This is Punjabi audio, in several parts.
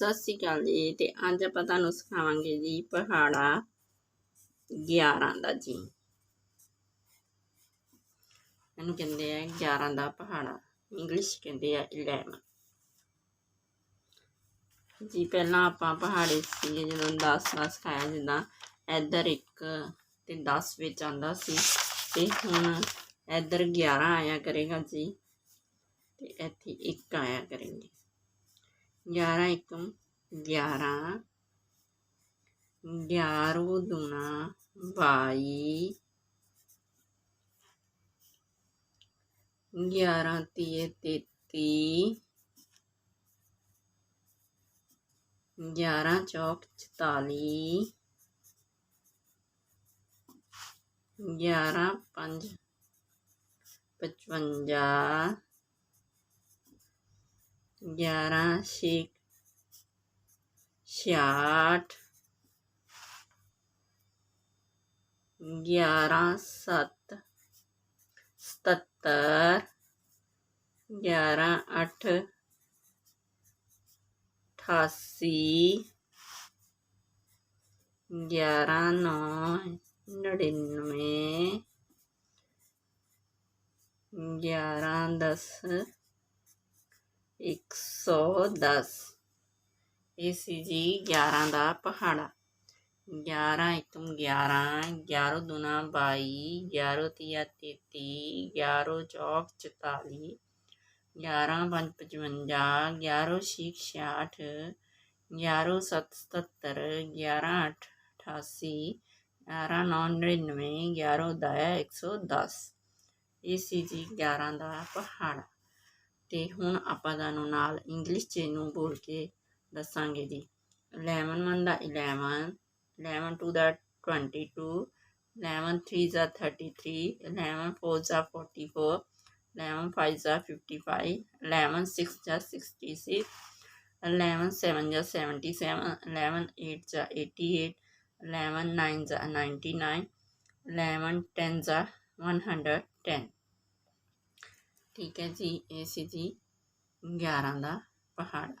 ਸਤਿ ਸ਼੍ਰੀ ਅਕਾਲ ਜੀ ਤੇ ਅੱਜ ਆਪਾਂ ਤੁਹਾਨੂੰ ਸਿਖਾਵਾਂਗੇ ਜੀ ਪਹਾੜਾ 11 ਦਾ ਜੀ। ਇਹਨੂੰ ਕਹਿੰਦੇ ਆ 11 ਦਾ ਪਹਾੜਾ, ਇੰਗਲਿਸ਼ ਕਹਿੰਦੇ ਆ 11 ਜੀ ਪਹਿਲਾਂ ਆਪਾਂ ਪਹਾੜੇ ਸੀਗੇ, ਜਦੋਂ 10 ਦਾ ਸਿਖਾਇਆ, ਜਿੱਦਾਂ ਇੱਧਰ ਇੱਕ ਤੇ 10 ਵਿੱਚ ਆਂਦਾ ਸੀ। ਤੇ ਹੁਣ ਇੱਧਰ 11 ਆਇਆ ਕਰੇਗਾ ਜੀ, ਤੇ ਇੱਥੇ 1 ਆਇਆ ਕਰੇਗਾ। ਗਿਆਰਾਂ ਇੱਕਮ ਗਿਆਰਾਂ, ਗਿਆਰੋ ਦੂਣਾ ਬਾਈ, ਗਿਆਰਾਂ ਤੀਏ ਤੇਤੀ, ਗਿਆਰਾਂ ਚੌਕ ਚੁਤਾਲੀ, ਗਿਆਰਾਂ ਪੰਜ, ਪਚਵੰਜਾ ਗਿਆਰਾਂ ਛੇ ਛਿਆਹਠ ਗਿਆਰਾਂ ਸੱਤ ਸਤੱਤਰ ਗਿਆਰਾਂ ਅੱਠ ਅਠਾਸੀ ਗਿਆਰਾਂ ਨੌ ਨੜਿਨਵੇਂ ਗਿਆਰਾਂ ਦਸ ਇੱਕ ਸੌ ਦਸ। ਇਹ ਸੀ ਜੀ 11 ਦਾ ਪਹਾੜਾ। 11 ਇੱਕਮ 11 11 ਦੁਨਾ 22 11 ਤੀਆ 33 11 ਚੌਕ 44 11 ਪੰਜ 55 11 ਛੇ 66 11 ਸੱਤ 77 11 ਅੱਠ 88 11 ਨੌ 99 11 ਦਾਇਆ 110 ਇਹ ਸੀ ਜੀ 11 ਦਾ ਪਹਾੜਾ। ਤੇ ਹੁਣ ਆਪਾਂ ਤੁਹਾਨੂੰ ਨਾਲ ਇੰਗਲਿਸ਼ ਚ ਨੂੰ ਬੋਲ ਕੇ ਦੱਸਾਂਗੇ ਜੀ। 11 1 ਦਾ 11 11 2 ਦਾ 22 11 3 ਦਾ 33 11 4 ਦਾ 44 11 5 ਦਾ 55 11 6 ਦਾ 66 11 7 ਦਾ 77 11 8 ਦਾ 88 11 9 ਦਾ 99 11 10 ਦਾ 110 ਠੀਕ ਹੈ ਜੀ, ਇਹ ਸੀ ਜੀ 11 ਦਾ ਪਹਾੜਾ।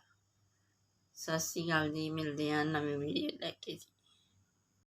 ਸਤਿ ਸ਼੍ਰੀ ਅਕਾਲ ਜੀ, ਮਿਲਦੇ ਹਾਂ ਨਵੀਂ ਵੀਡੀਓ ਲੈ ਕੇ ਜੀ।